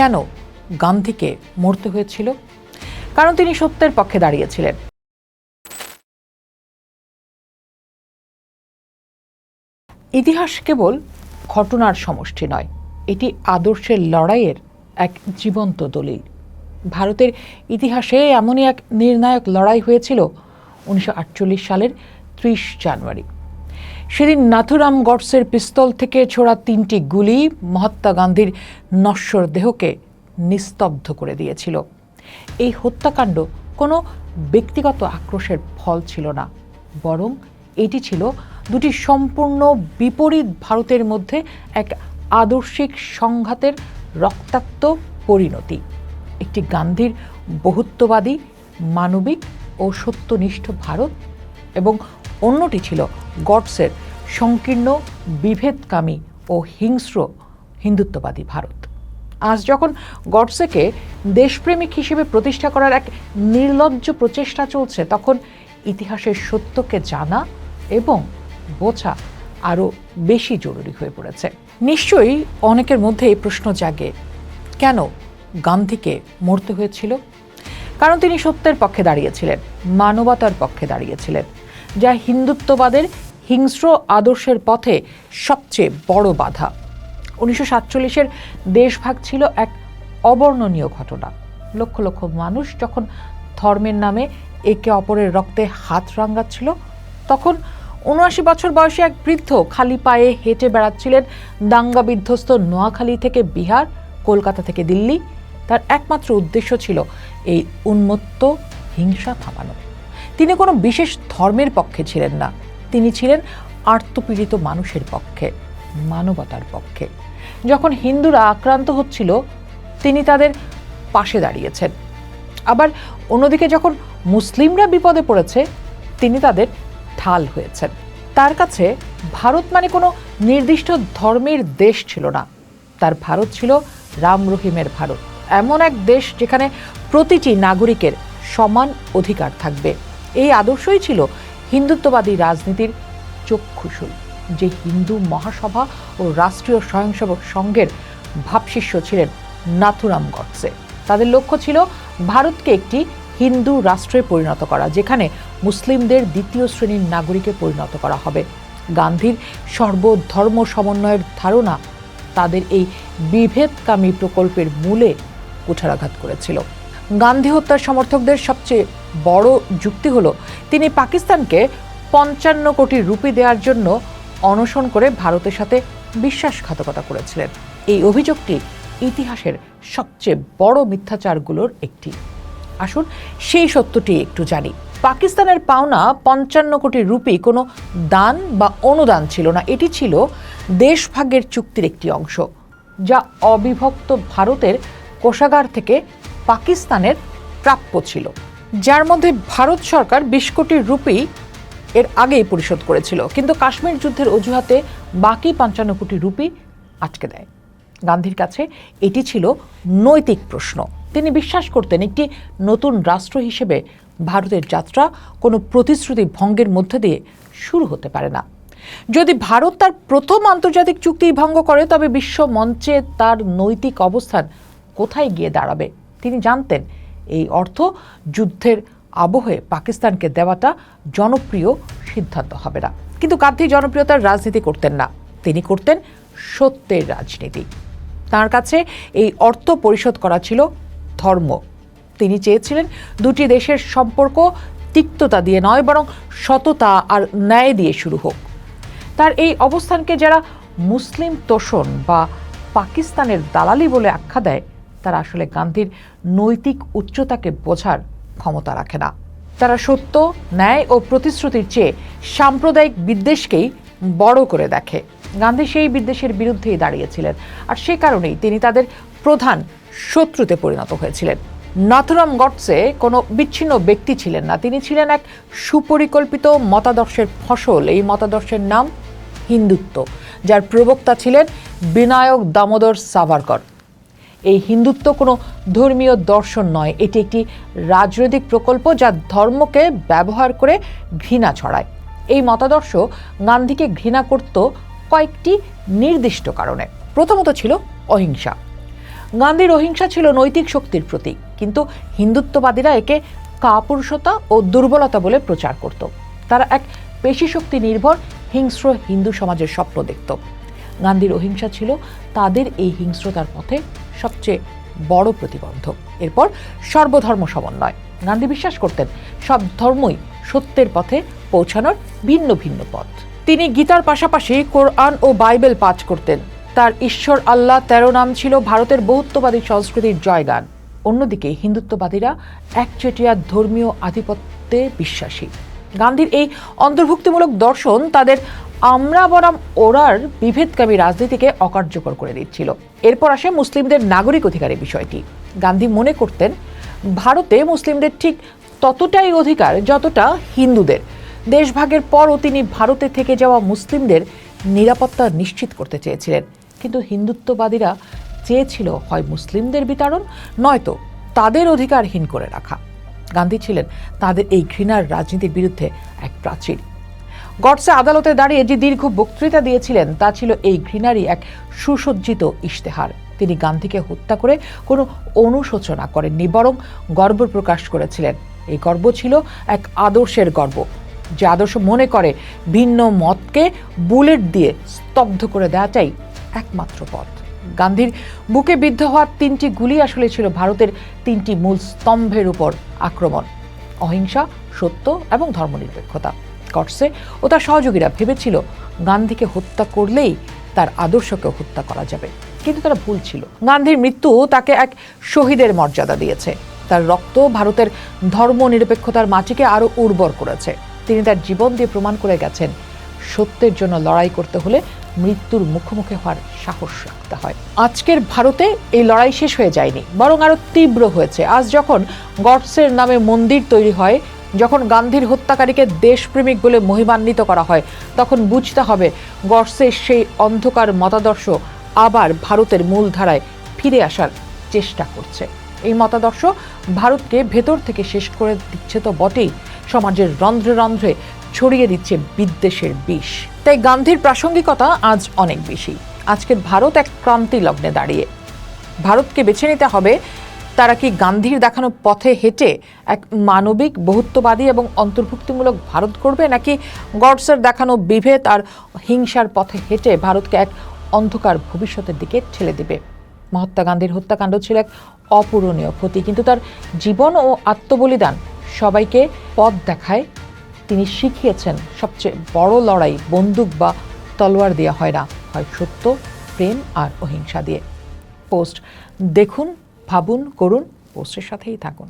কেন গান্ধীকে মরতে হয়েছিল? কারণ তিনি সত্যের পক্ষে দাঁড়িয়েছিলেন। ইতিহাস কেবল ঘটনার সমষ্টি নয়, এটি আদর্শের লড়াইয়ের এক জীবন্ত দলিল। ভারতের ইতিহাসে এমনই এক নির্ণায়ক লড়াই হয়েছিল উনিশশো আটচল্লিশ সালের ত্রিশ জানুয়ারি। সেদিন নাথুরাম গডসের পিস্তল থেকে ছোড়া তিনটি গুলি মহাত্মা গান্ধীর নশ্বর দেহকে নিস্তব্ধ করে দিয়েছিল। এই হত্যাকাণ্ড কোনো ব্যক্তিগত আক্রোশের ফল ছিল না, বরং এটি ছিল দুটি সম্পূর্ণ বিপরীত ভারতের মধ্যে এক আদর্শিক সংঘাতের রক্তাক্ত পরিণতি। একটি গান্ধীর বহুত্ববাদী, মানবিক ও সত্যনিষ্ঠ ভারত এবং অন্যটি ছিল গডসের সংকীর্ণ, বিভেদকামী ও হিংস্র হিন্দুত্ববাদী ভারত। আজ যখন গডসেকে দেশপ্রেমিক হিসেবে প্রতিষ্ঠা করার এক নির্লজ্জ প্রচেষ্টা চলছে, তখন ইতিহাসের সত্যকে জানা এবং বোঝা আরও বেশি জরুরি হয়ে পড়েছে। নিশ্চয়ই অনেকের মধ্যে এই প্রশ্ন জাগে, কেন গান্ধীকে মরতে হয়েছিল? কারণ তিনি সত্যের পক্ষে দাঁড়িয়েছিলেন, মানবতার পক্ষে দাঁড়িয়েছিলেন। যা হিন্দুত্ববাদের হিংস্র আদর্শের পথে সবচেয়ে বড় বাধা। উনিশশো সাতচল্লিশের দেশভাগ ছিল এক অবর্ণনীয় ঘটনা। লক্ষ লক্ষ মানুষ যখন ধর্মের নামে একে অপরের রক্তে হাত রাঙ্গাচ্ছিল তখন উনআশি বছর বয়সে এক বৃদ্ধ খালি পায়ে হেঁটে বেড়াচ্ছিলেন দাঙ্গা বিধ্বস্ত নোয়াখালী থেকে বিহার, কলকাতা থেকে দিল্লি। তার একমাত্র উদ্দেশ্য ছিল এই উন্মত্ত হিংসা থামানো। তিনি কোনো বিশেষ ধর্মের পক্ষে ছিলেন না। তিনি ছিলেন আর্তপীড়িত মানুষের পক্ষে, মানবতার পক্ষে। যখন হিন্দুরা আক্রান্ত হচ্ছিল, তিনি তাদের পাশে দাঁড়িয়েছেন। আবার অন্যদিকে যখন মুসলিমরা বিপদে পড়েছে, তিনি তাদের ঢাল হয়েছেন। তার কাছে ভারত মানে কোনো নির্দিষ্ট ধর্মের দেশ ছিল না। তার ভারত ছিল রাম রহিমের ভারত। এমন এক দেশ যেখানে প্রতিটি নাগরিকের সমান অধিকার থাকবে। এই আদর্শই ছিল হিন্দুত্ববাদী রাজনীতির চক্ষুশুল যে হিন্দু মহাসভা ও রাষ্ট্রীয় স্বয়ংসেবক সংঘের ভাবশিষ্য ছিলেন নাথুরাম গডসে। তাদের লক্ষ্য ছিল ভারতকে একটি হিন্দু রাষ্ট্রে পরিণত করা, যেখানে মুসলিমদের দ্বিতীয় শ্রেণির নাগরিকে পরিণত করা হবে। গান্ধীর সর্বধর্ম সমন্বয়ের ধারণা তাদের এই বিভেদকামী প্রকল্পের মূলে কুঠারাঘাত করেছিল। গান্ধী হত্যার সমর্থকদের সবচেয়ে বড় যুক্তি হলো, তিনি পাকিস্তানকে পঞ্চান্ন কোটি রুপি দেওয়ার জন্য অনশন করে ভারতের সাথে বিশ্বাসঘাতকতা করেছিলেন। এই অভিযোগটি ইতিহাসের সবচেয়ে বড় মিথ্যাচারগুলোর একটি। আসুন সেই সত্যটি একটু জানি। পাকিস্তানের পাওনা পঞ্চান্ন কোটি রুপি কোনো দান বা অনুদান ছিল না, এটি ছিল দেশভাগের চুক্তির একটি অংশ, যা অবিভক্ত ভারতের কোষাগার থেকে পাকিস্তানের প্রাপ্য ছিল, যার মধ্যে ভারত সরকার বিশ কোটি রুপি এর আগেই পরিশোধ করেছিল, কিন্তু কাশ্মীর যুদ্ধের অজুহাতে বাকি পঞ্চান্ন কোটি রুপি আটকে দেয়। গান্ধীর কাছে এটি ছিল নৈতিক প্রশ্ন। তিনি বিশ্বাস করতেন একটি নতুন রাষ্ট্র হিসেবে ভারতের যাত্রা কোনো প্রতিশ্রুতি ভঙ্গের মধ্যে দিয়ে শুরু হতে পারে না। যদি ভারত তার প্রথম আন্তর্জাতিক চুক্তি ভঙ্গ করে, তবে বিশ্ব মঞ্চে তার নৈতিক অবস্থান কোথায় গিয়ে দাঁড়াবে? তিনি জানতেন এই অর্থ যুদ্ধের আবহে পাকিস্তানকে দেওয়াটা জনপ্রিয় সিদ্ধান্ত হবে না। কিন্তু গান্ধী জনপ্রিয়তার রাজনীতি করতেন না। তিনি করতেন সত্যের রাজনীতি। তার কাছে এই অর্থ পরিশোধ করা ছিল ধর্ম। তিনি চেয়েছিলেন দুটি দেশের সম্পর্ক তিক্ততা দিয়ে নয়, বরং সততা আর ন্যায় দিয়ে শুরু হোক। তার এই অবস্থানকে যারা মুসলিম তোষণ বা পাকিস্তানের দালালি বলে আখ্যা দেয় তারা আসলে গান্ধীর নৈতিক উচ্চতাকে বোঝার ক্ষমতা রাখে না। তারা সত্য, ন্যায় ও প্রতিশ্রুতির চেয়ে সাম্প্রদায়িক বিদ্বেষকেই বড় করে দেখে। গান্ধী সেই বিদ্বেষের বিরুদ্ধেই দাঁড়িয়েছিলেন আর সে কারণেই তিনি তাদের প্রধান শত্রুতে পরিণত হয়েছিলেন। নাথুরাম গডসে কোনো বিচ্ছিন্ন ব্যক্তি ছিলেন না। তিনি ছিলেন এক সুপরিকল্পিত মতাদর্শের ফসল। এই মতাদর্শের নাম হিন্দুত্ব, যার প্রবক্তা ছিলেন বিনায়ক দামোদর সাভারকর। এই হিন্দুত্ব কোনো ধর্মীয় দর্শন নয়। এটি একটি রাজনৈতিক প্রকল্প যা ধর্মকে ব্যবহার করে ঘৃণা ছড়ায়। এই মতাদর্শ গান্ধীকে ঘৃণা করত কয়েকটি নির্দিষ্ট কারণে। প্রথমত ছিল অহিংসা। গান্ধীর অহিংসা ছিল নৈতিক শক্তির প্রতীক, কিন্তু হিন্দুত্ববাদীরা একে কাপুরুষতা ও দুর্বলতা বলে প্রচার করত। তারা এক পেশি শক্তি নির্ভর হিংস্র হিন্দু সমাজের স্বপ্ন দেখত। গান্ধীর অহিংসা ছিল তাদের এই হিংস্রতার পথে সবচেয়ে বড় প্রতিবন্ধক। এরপর সর্বধর্ম সমন্বয়। গান্ধী বিশ্বাস করতেন, সব ধর্মই সত্যের পথে পৌঁছানোর ভিন্ন ভিন্ন পথ। তিনি গীতার পাশাপাশি কোরআন ও বাইবেল পাঠ করতেন। তার ঈশ্বর আল্লাহ তেরো নাম ছিল ভারতের বহুত্ববাদী সংস্কৃতির জয়গান। অন্যদিকে হিন্দুত্ববাদীরা একচেটিয়া ধর্মীয় আধিপত্যে বিশ্বাসী। গান্ধীর এই অন্তর্ভুক্তিমূলক দর্শন তাদের আমরা বনাম ওরার বিভেদকামী রাজনীতিকে অকার্যকর করে দিচ্ছিল। এরপর আসে মুসলিমদের নাগরিক অধিকারের বিষয়টি। গান্ধী মনে করতেন, ভারতে মুসলিমদের ঠিক ততটাই অধিকার যতটা হিন্দুদের। দেশভাগের পরও তিনি ভারতে থেকে যাওয়া মুসলিমদের নিরাপত্তা নিশ্চিত করতে চেয়েছিলেন। কিন্তু হিন্দুত্ববাদীরা চেয়েছিল হয় মুসলিমদের বিতরণ, নয়তো তাদের অধিকারহীন করে রাখা। গান্ধী ছিলেন তাদের এই ঘৃণার রাজনীতির বিরুদ্ধে এক প্রাচীর। গডসে আদালতে দাঁড়িয়ে যে দীর্ঘ বক্তৃতা দিয়েছিলেন, তা ছিল এই ঘৃণারই এক সুসজ্জিত ইশতেহার। তিনি গান্ধীকে হত্যা করে কোনো অনুশোচনা করেননি, বরং গর্ব প্রকাশ করেছিলেন। এই গর্ব ছিল এক আদর্শের গর্ব, যে আদর্শ মনে করে ভিন্ন মতকে বুলেট দিয়ে স্তব্ধ করে দেওয়াটাই একমাত্র পথ। গান্ধীর বুকে বিদ্ধ হওয়ার তিনটি গুলি আসলে ছিল ভারতের তিনটি মূল স্তম্ভের উপর আক্রমণ, অহিংসা, সত্য এবং ধর্মনিরপেক্ষতা। কটসে ও তার সহযোগীরা ভেবেছিল গান্ধীকে হত্যা করলেই তার আদর্শকে হত্যা করা যাবে। কিন্তু তারা ভুল ছিল। গান্ধীর মৃত্যু তাকে এক শহীদের মর্যাদা দিয়েছে। তার রক্ত ভারতের ধর্মনিরপেক্ষতার মাটিকে আরও উর্বর করেছে। তিনি তার জীবন দিয়ে প্রমাণ করে গেছেন, সত্যের জন্য লড়াই করতে হলে মৃত্যুর মুখোমুখি হওয়ার সাহস রাখতে হয়। আজকের ভারতে এই লড়াই শেষ হয়ে যায়নি, বরং আরও তীব্র হয়েছে। আজ যখন গডসের নামে মন্দির তৈরি হয় যখন গান্ধীর হত্যাকারীকে দেশপ্রেমিক বলে মহিমান্বিত করা হয়, তখন বুঝতে হবে গডসের সেই অন্ধকার মতাদর্শ আবার ভারতের মূলধারায় ফিরে আসার চেষ্টা করছে। এই মতাদর্শ ভারতকে ভেতর থেকে শেষ করে দিচ্ছে তো বটেই, সমাজের রন্ধ্রে রন্ধ্রে ছড়িয়ে দিচ্ছে বিদ্বেষের বিষ। তাই গান্ধীর প্রাসঙ্গিকতা আজ অনেক বেশি। আজকের ভারত এক ক্রান্তি লগ্নে দাঁড়িয়ে। ভারতকে বেছে নিতে হবে তারা কি গান্ধীর দেখানো পথে হেঁটে এক মানবিক, বহুত্ববাদী এবং অন্তর্ভুক্তিমূলক ভারত করবে? নাকি গডসের দেখানো বিভেদ আর হিংসার পথে হেঁটে ভারতকে এক অন্ধকার ভবিষ্যতের দিকে ঠেলে দেবে? মহাত্মা গান্ধীর হত্যাকাণ্ড ছিল এক অপূরণীয় ক্ষতি। কিন্তু তার জীবন ও আত্মবলিদান সবাইকে পথ দেখায়। তিনি শিখিয়েছেন, সবচেয়ে বড় লড়াই বন্দুক বা তলোয়ার দেওয়া হয় না, হয় সত্য, প্রেম আর অহিংসা দিয়ে। পোস্ট, দেখুন ভাবুন করুন পোস্টের সাথেই থাকুন।